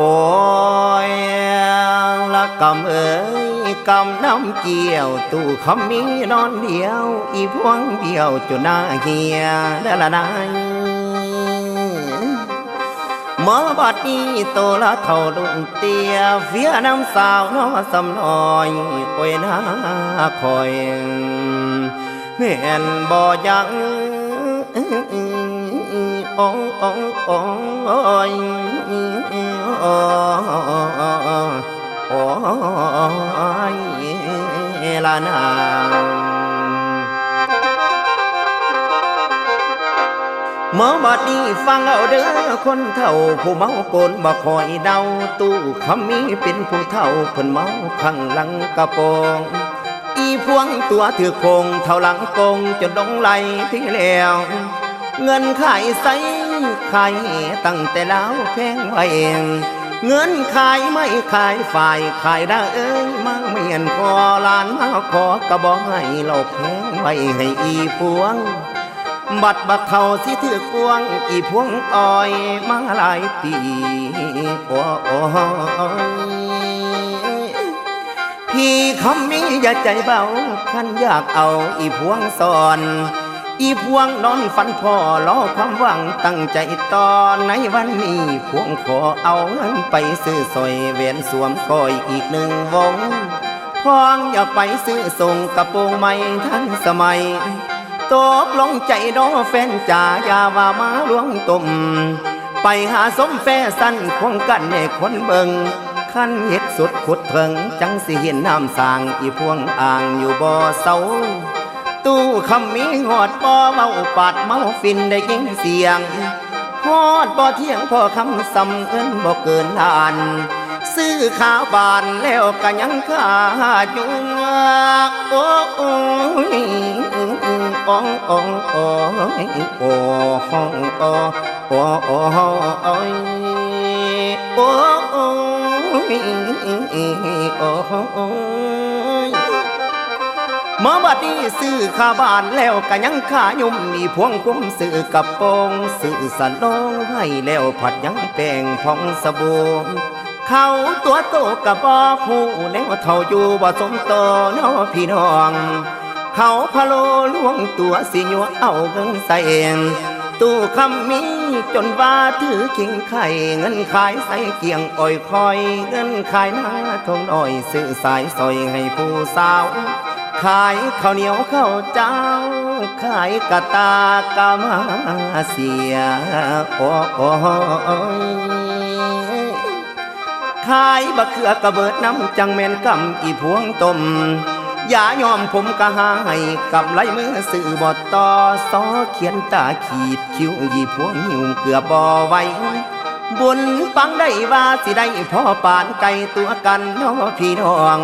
โอ้ยละกำเอ้ยกำน้ำเกี่ยว ตู่คำมีนอนเดียว อีพวงเดียวจุนาเฮียละละนายหมอบัดนี้โตละเท่าลุงเตียเฟียน้ำสาวน้อสำนอยป่วยนาคอยแม็นบ่อยัง ละนางหมอบัดนี้ฟังเอาเด้อคนเฒ่าผู้เมาโกนบ่คอยเดาตู้คำมีเป็นผู้เฒ่าเพิ่นเมาข้างหลังกระโปงอีพวงตัวถือคงเท่าหลังกงจนลงไหลที่แล้ว เงินขายใสขายตั้งแต่แล้วแพงไว้เองเงินขายไม่ขายฝ่ายขายได้เอ้ยมาเมียนคอลานมาขอกระบอกให้เราแพงไว้ให้อีพวง บัดบักเท่าสิถือพวง อีพวงอ้อยมาหลายปีโอ้โอ้ยพี่คำมีอย่าใจเบาขันอยากเอาอีพวงสอน อีพวงนอนฝันพ่อรอความหวังตั้งใจตอนในวันนี้พวงขอเอาเงินไปซื้อสอยแหวนสวมก้อยอีกหนึ่งวงพองอยากไปซื้อส่งกระโปรงใหม่ทันสมัยตกลงใจดอแฟนจ่าอย่าว่ามาลวงตุ่มไปหาสมแฟสั้นคงกันให้คนเบิงขั้นเฮ็ดสุดขุดเพิงจังสิเห็นน้ำสางอีพวงอ่างอยู่บ่อเสา ตู้คำมีหอดบ่เมาปาดเมาฟินได้ยินเสียงฮอดบ่เที่ยงพอคำสำเอินบ่เกินล้าน ซื้อข้าวบานแล้วก็ยังข้าดอยู่โอ้โอ้ยโอ้โอ้โอ้ยโอ้โอ้โอ้โอ้โอ้โอ้ยโอ้โอ้โอ้โอ้ มื่อบัดนี้ซื้อข้าบ้านแล้วก็ยังขายุ่มมีพวงคุ้มซื้อกับโปงซื้อสันลงให้แล้วผัดยังแป้งพองสบู่เขาตัวโตกับบอกหูแล้วเท่าอยู่บ่สมโตน้อพี่น้อง เขาพะโลล่วงตัวสิยัวเอาเงินใส่เองตู้คำมีจนว่าถือขิงไข่เงินขายใส่เกียงอ่อยคอย เงินขายหน้าทงน้อยซื้อสายซอยให้ผู้สาว ขายข้าวเหนียวข้าวเจ้า ขายกะตากามาเสียโอ้โอยขายบะเขือกระเบิดน้ำจังแม่นกำอีพวงต้มอย่ายอมผมกะหาให้กับไหลมือสื่อบอต่อซอเขียนตาขีดคิ้วยีพวงหิวเกือบบ่ไหวบุญปังได้ว่าสิได้พ่อปานไก่ตัวกันน้อพี่น้อง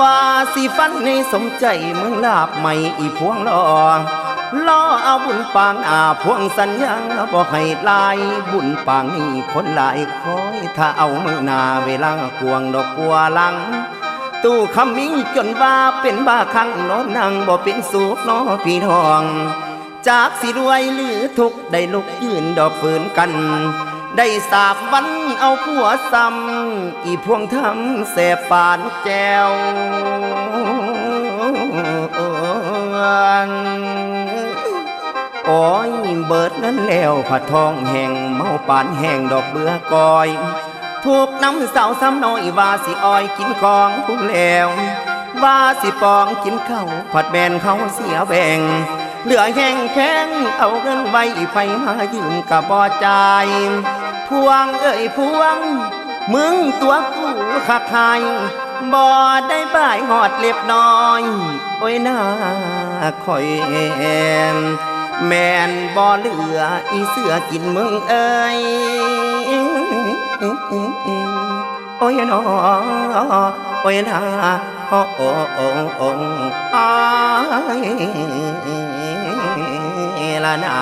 ว่าสิฟันในสมใจเมืองลาบไม่อีพวงรอรอเอาบุญปางอาพวงสัญญาบอกให้ลาย บุญปางนี่คนหลายคอย ถ้าเอามือนาเวลากวงดอกกัวหลัง ตู้คำมิงจนว่าเป็นบ้าคังนอนนั่งบ่เป็นสุขน้อพี่น้อง จากสิรวยหรือทุกได้ลุกยืนดอกฝืนกัน ได้สาบวันเอาผัวซ้ำอีพวงทำแสบปานแจวโอ้ยเบิดนั้นแล้วผัดทองแห้งเมาปานแห้งดอกเบื่อกอยถูกน้ำสาวซ้ำน้อยว่าสิอ้อยกินของผู้แล้วว่าสิปองกินเข้าผัดแบนเขาเสียแบ่งเหลือแห้งแข็งเอาเงินไว้ไฟมายืมกับบ่ใจ พวงเอ้ยพวง มึงตัวกูคักใครบ่ได้บ่ายหอดเล็บน้อย โอ้ยนาคอยแอนแมนบ่เหลืออีเสือกินมึงเอ้ยโอ้ยนอโอ้ยนาโอ้โอ้โอ้โอ้อ้ายละนา